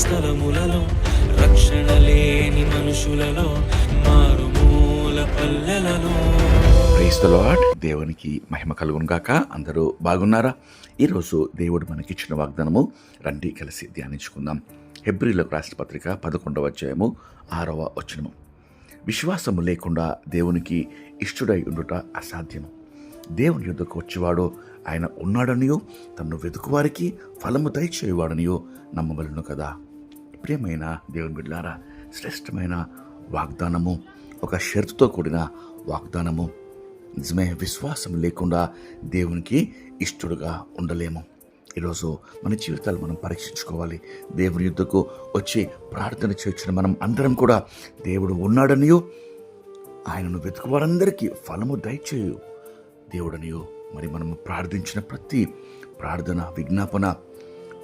స్థలములలో రక్షణ లేని మనుషులలో మారుమూల పల్లెలలో. దేవునికి మహిమ కలుగును గాక. అందరూ బాగున్నారా? ఈరోజు దేవుడు మనకిచ్చిన వాగ్దానము రండి కలిసి ధ్యానించుకుందాం. హెబ్రిలకు రాసిన పత్రిక పదకొండవ అధ్యాయము ఆరవ వచనము. విశ్వాసము లేకుండా దేవునికి ఇష్టడై ఉండుట అసాధ్యము. దేవుని యుద్ధకు వచ్చేవాడు ఆయన ఉన్నాడనియో తన్ను వెతుకువారికి ఫలము దయచేయవాడనియో నమ్మవలను కదా. ప్రియమైన దేవుని బిడ్డారా శ్రేష్టమైన వాగ్దానము ఒక షరతుతో కూడిన వాగ్దానము. నిజమే విశ్వాసం లేకుండా దేవునికి ఇష్టడుగా ఉండలేము. ఈరోజు మన జీవితాలు మనం పరీక్షించుకోవాలి. దేవుని యుద్ధకు వచ్చి ప్రార్థన చేర్చిన మనం అందరం కూడా దేవుడు ఉన్నాడనియో ఆయనను వెతుకు వారందరికీ ఫలము దయచేయు. దేవుడనియో మరి మనము ప్రార్థించిన ప్రతి ప్రార్థన విజ్ఞాపన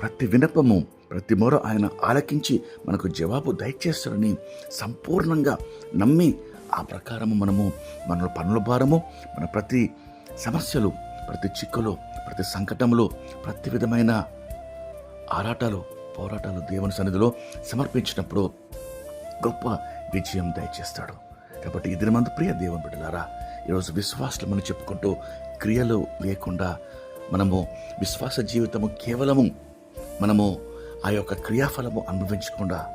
ప్రతి వినపము ప్రతి మొర ఆయన ఆలకించి మనకు జవాబు దయచేస్తారని సంపూర్ణంగా నమ్మి ఆ ప్రకారము మనము మన పనుల భారము మన ప్రతి సమస్యలు ప్రతి చిక్కులు ప్రతి సంకటములు ప్రతి విధమైన ఆరాటాలు పోరాటాలు దేవుని సన్నిధిలో సమర్పించినప్పుడు గొప్ప విజయం దయచేస్తాడు. కాబట్టి ఇద్దరి మంది ప్రియ దేవుని బిడ్డలారా ఈరోజు విశ్వాసులు మనం చెప్పుకుంటూ క్రియలు లేకుండా మనము విశ్వాస జీవితము కేవలము మనము ఆ యొక్క క్రియాఫలము అనుభవించకుండా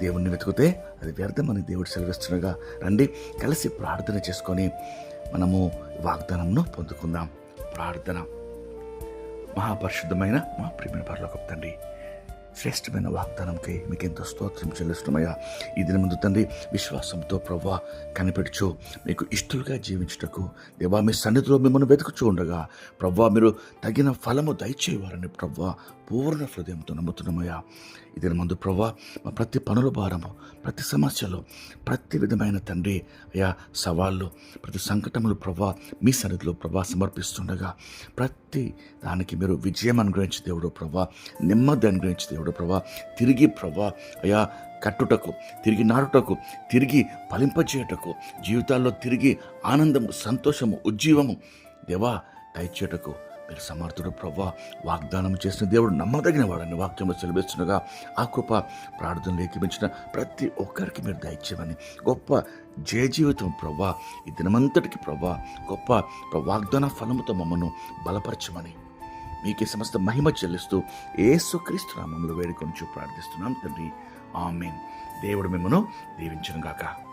దేవుణ్ణి వెతికితే అది వ్యర్థమని దేవుడు సెలవిస్తుండగా రండి కలిసి ప్రార్థన చేసుకొని మనము వాగ్దానంను పొందుకుందాం. ప్రార్థన. మహాపరిశుద్ధమైన మా ప్రియమైన పరలోకపు తండ్రి శ్రేష్టమైన వాగ్దానంకై మీకు ఎంతో స్తోత్రం చెల్లిస్తున్నాయా ఈ దిన ముందు తండ్రి విశ్వాసంతో ప్రవ్వా కనిపెడుచు మీకు ఇష్టలుగా జీవించుటకు దేవా మీ సన్నిధిలో మిమ్మల్ని వెతుకుచూ ఉండగా ప్రవ్వా మీరు తగిన ఫలము దయచేవారని ప్రవ్వా పూర్ణ హృదయంతో నమ్ముతున్నామయ్యా. ఇది ముందు ప్రవ్వా మా ప్రతి పనుల భారము ప్రతి సమస్యలు ప్రతి విధమైన తండ్రి అయా సవాళ్ళు ప్రతి సంకటములు ప్రభా మీ సన్నిధిలో ప్రభా సమర్పిస్తుండగా ప్రతి దానికి మీరు విజయం అనుగ్రహించి దేవుడు ప్రభా నెమ్మది అనుగ్రహించి దేవుడు ప్రభా తిరిగి ప్రభా అయా కట్టుటకు తిరిగి నాటుటకు తిరిగి ఫలింపచేయుటకు జీవితాల్లో తిరిగి ఆనందము సంతోషము ఉజ్జీవము దేవా దయచేటకు మీరు సమర్థుడు ప్రభా వాగ్దానం చేసిన దేవుడు నమ్మదగిన వాడని వాక్యంలో సెలవిస్తుండగా ఆ కృప ప్రార్థనలు ఏకీపించిన ప్రతి ఒక్కరికి మీరు దయచేయమని. గొప్ప జయ జీవితం ప్రభా ఈ దినమంతటికి ప్రభా గొప్ప వాగ్దాన ఫలముతో మమ్మను బలపరచమని. మీకే సమస్త మహిమ చెల్లిస్తూ ఏసుక్రీస్తు నామంలో వేడుకొని ప్రార్థిస్తున్నాం తండ్రి. ఆమెన్. దేవుడు మిమ్మను దీవించను గాక